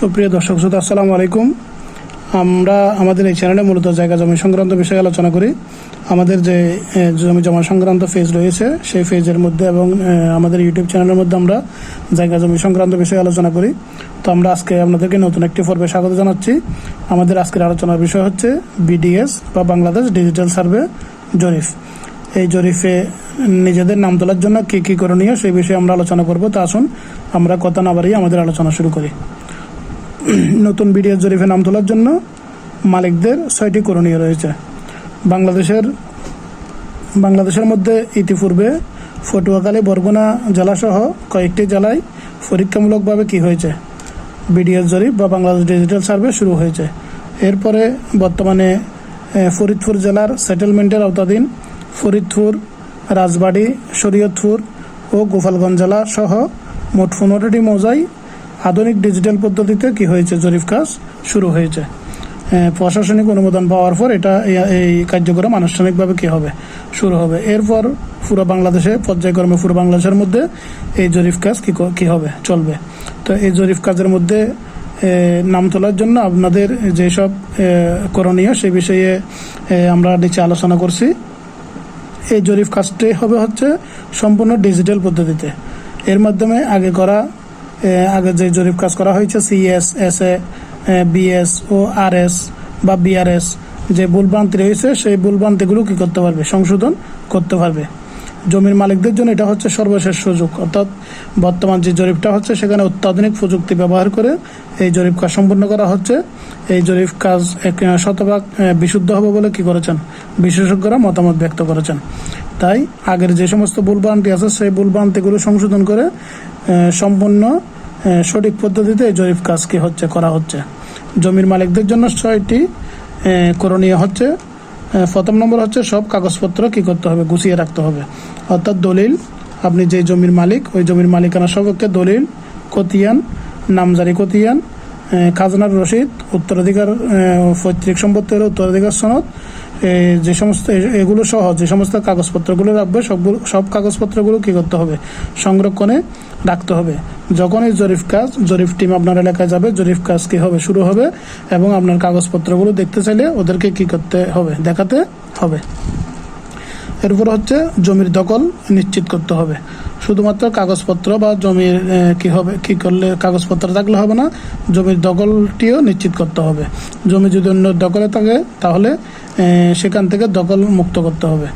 সুপ্রিয় দর্শক শ্রোতা, আসসালামু আলাইকুম। আমরা আমাদের এই চ্যানেলে মূলত জায়গা জমি সংক্রান্ত বিষয়ে আলোচনা করি। আমাদের যে জমি জমা সংক্রান্ত ফেজ রয়েছে, সেই ফেজের মধ্যে এবং আমাদের ইউটিউব চ্যানেলের মধ্যে আমরা জায়গা জমি সংক্রান্ত বিষয়ে আলোচনা করি। তো আমরা আজকে আপনাদেরকে নতুন একটি পর্বে স্বাগত জানাচ্ছি। আমাদের আজকের আলোচনার বিষয় হচ্ছে বিডিএস বা বাংলাদেশ ডিজিটাল সার্ভে জরিফ। এই জরিফে নিজেদের নাম তোলার জন্য কী কী করণীয়, সেই বিষয়ে আমরা আলোচনা করব। তা আসুন, আমরা কথা না বাড়িয়ে আমাদের আলোচনা শুরু করি। নতুন বিডিএস জরিফে নাম তোলার জন্য মালিকদের ছয়টি করণীয় রয়েছে। বাংলাদেশের বাংলাদেশের মধ্যে ইতিপূর্বে পটুয়াখালী বরগুনা জেলাসহ কয়েকটি জেলায় পরীক্ষামূলকভাবে কি হয়েছে? বিডিএস জরিপ বা বাংলাদেশ ডিজিটাল সার্ভে শুরু হয়েছে। এরপরে বর্তমানে ফরিদপুর জেলার সেটেলমেন্টের আওতাধীন ফরিদপুর, রাজবাড়ী, শরীয়তপুর ও গোপালগঞ্জ জেলা সহ মোট পনেরোটি মৌজায় আধুনিক ডিজিটাল পদ্ধতিতে কি হয়েছে, জরিপ কাজ শুরু হয়েছে। প্রশাসনিক অনুমোদন পাওয়ার পর এটা এই- কার্যক্রম আনুষ্ঠানিকভাবে কি হবে, শুরু হবে। এরপর পুরো বাংলাদেশে, পর্যায়ক্রমে পুরো বাংলাদেশের মধ্যে এই জরিপ কাজ কি ক- হবে, চলবে। তো এই জরিপ কাজের মধ্যে নাম তোলার জন্য আপনাদের যেসব করণীয় সে বিষয়ে আমরা নিচে আলোচনা করছি। এই জরিপ কাজটি হবে হচ্ছে সম্পূর্ণ ডিজিটাল পদ্ধতিতে। এর মাধ্যমে আগে করা আগে যে জরিপ কাজ করা হয়েছে সিএস এস এ বিএস ও আর এস বা বিআরএস যে ভুলভ্রান্তি রয়েছে, সেই ভুলভ্রান্তিগুলো কী করতে পারবে? সংশোধন করতে পারবে। জমির মালিকদের জন্য এটা হচ্ছে সর্বশেষ সুযোগ। অর্থাৎ বর্তমান যে জরিপটা হচ্ছে, সেখানে অত্যাধুনিক প্রযুক্তি ব্যবহার করে এই জরিপ কাজ সম্পন্ন করা হচ্ছে। এই জরিপ কাজ শতভাগ বিশুদ্ধ হবে বলে কি করেছেন? বিশেষজ্ঞরা মতামত ব্যক্ত করেছেন। তাই আগের যে সমস্ত ভুলভ্রান্তি আছে, সেই ভুলভ্রান্তিগুলো সংশোধন করে সম্পূর্ণ সঠিক পদ্ধতিতে এই জরিপ কাজ কি হচ্ছে করা হচ্ছে। জমির মালিকদের জন্য ছয়টি করণীয় হচ্ছে। প্রথম নম্বর হচ্ছে সব কাগজপত্র কি করতে হবে? গুছিয়ে রাখতে হবে। অর্থাৎ দলিল, আপনি যে জমির মালিক, ওই জমির মালিকানা সবকে দলিল কতিয়ান নামজারি কতিয়ান খাজনার রসিদ, উত্তরাধিকার পৈতৃক সম্পত্তির উত্তরাধিকার সনদ যে সমস্ত এগুলো সহ যে সমস্ত কাগজপত্রগুলো রাখবে সবগুলো, সব কাগজপত্রগুলো কি করতে হবে? সংরক্ষণে রাখতে হবে। যখন এই জরিপ কাজ, জরিফ টিম আপনার এলাকায় যাবে, জরিফ কাজ কি হবে? শুরু হবে এবং আপনার কাগজপত্রগুলো দেখতে চাইলে ওদেরকে কি করতে হবে? দেখাতে হবে। এরপর হচ্ছে জমির দখল নিশ্চিত করতে হবে। শুধুমাত্র কাগজপত্র বা জমির কি হবে, কি করলে কাগজপত্র থাকলে হবে না, জমির দখলটিও নিশ্চিত করতে হবে। জমি যদি অন্য দখলে থাকে, তাহলে সেখান থেকে দখল মুক্ত করতে হবে।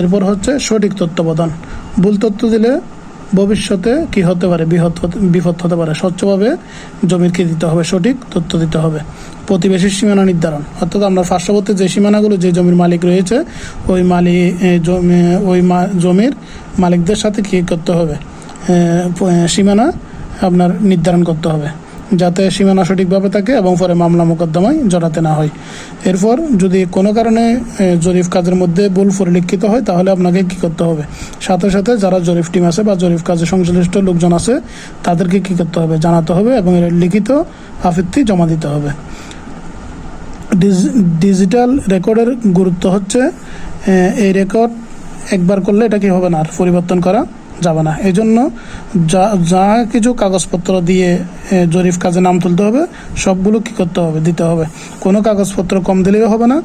এরপর হচ্ছে সঠিক তত্ত্বাবধান। ভুল তথ্য দিলে ভবিষ্যতে কি হতে পারে হতে- বিপদ হতে পারে, স্বচ্ছভাবে জমির কি দিতে হবে, সঠিক তথ্য দিতে হবে। প্রতিবেশীর সীমানা নির্ধারণ। অর্থাৎ আমরা পার্শ্ববর্তী যে সীমানাগুলো, যে জমির মালিক রয়েছে, ওই মালিক জমি, ওই জমির মালিকদের সাথে কী করতে হবে? সীমানা আপনার নির্ধারণ করতে হবে। যাতে সীমানা সঠিকভাবে থাকে এবং পরে মামলা মোকদ্দমায় জড়াতে না হয়। এরপর যদি কোনো কারণে জরিফ কাজের মধ্যে ভুল পরিলক্ষিত হয়, তাহলে আপনাকে কি করতে হবে? সাথে সাথে যারা জরিফ টিম আছে বা জরিফ কাজে সংশ্লিষ্ট লোকজন আছে, তাদেরকে কি করতে হবে? জানাতে হবে এবং এর লিখিত আফিত্তি জমা দিতে হবে। ডিজি- ডিজিটাল রেকর্ডের গুরুত্ব হচ্ছে এই রেকর্ড একবার করলে এটা কি হবে না? আর পরিবর্তন করা যাবে না। এই জন্য যা যা কিছু কাগজপত্র দিয়ে জরিফ কাজে নাম তুলতে হবে, সবগুলো কি করতে হবে, দিতে হবে। কোনো কাগজপত্র কম দিলেও হবে না।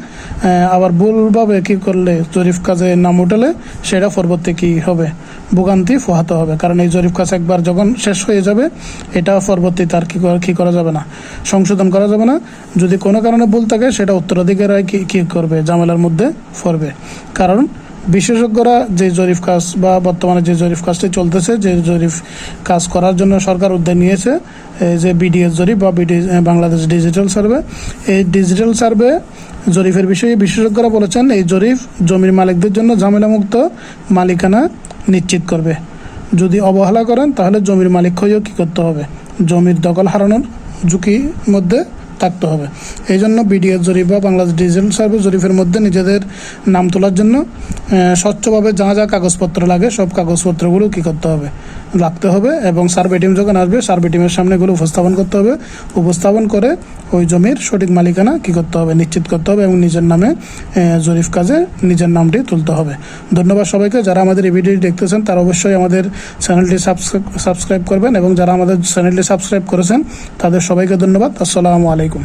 আবার ভুলভাবে কি করলে জরিফ কাজে নাম উঠলে, সেটা পরবর্তী কি হবে? ভোগান্তি ফোহাতে হবে। কারণ এই জরিফ কাজ একবার যখন শেষ হয়ে যাবে, এটা পরবর্তীতে তার কি কি করা যাবে না। সংশোধন করা যাবে না। যদি কোনো কারণে ভুল থাকে, সেটা উত্তরাধিকারী কি কি করবে? ঝামেলার মধ্যে পড়বে। কারণ বিশেষজ্ঞরা যে জরিফ কাজ বা বর্তমানে যে জরিফ কাজটি চলতেছে, যে জরিফ কাজ করার জন্য সরকার উদ্যোগ নিয়েছে এই যে বিডিএস জরিপ বা বিডি বাংলাদেশ ডিজিটাল সার্ভে। এই ডিজিটাল সার্ভে জরিফের বিষয়ে বিশেষজ্ঞরা বলেছেন, এই জরিফ জমির মালিকদের জন্য ঝামেলামুক্ত মালিকানা নিশ্চিত করবে। যদি অবহেলা করেন, তাহলে জমির মালিক হয়েও কী করতে হবে? জমির দখল হারানোর ঝুঁকির মধ্যে থাকতে হবে। এই জন্য বিডিএস জরিপ বা বাংলাদেশ ডিজিটাল সার্ভিস জরিপের মধ্যে নিজেদের নাম তোলার জন্য স্বচ্ছভাবে যা যা কাগজপত্র লাগে সব কাগজপত্রগুলো কী করতে হবে? রাখতে হবে এবং সার্ভে টিম যখন আসবে, সার্ভে টিমের সামনে এগুলো উপস্থাপন করতে হবে। উপস্থাপন করে ওই জমির সঠিক মালিকানা কি করতে হবে, নিশ্চিত করতে হবে এবং নিজের নামে জরিফ কাজে নিজের নামটি তুলতে হবে। ধন্যবাদ সবাইকে। যারা আমাদের এই ভিডিওটি দেখতেছেন, তারা অবশ্যই আমাদের চ্যানেলটি সাবস্ক্রাইব করবেন এবং যারা আমাদের চ্যানেলটি সাবস্ক্রাইব করেছেন, তাদের সবাইকে ধন্যবাদ। আসসালামু আলাইকুম।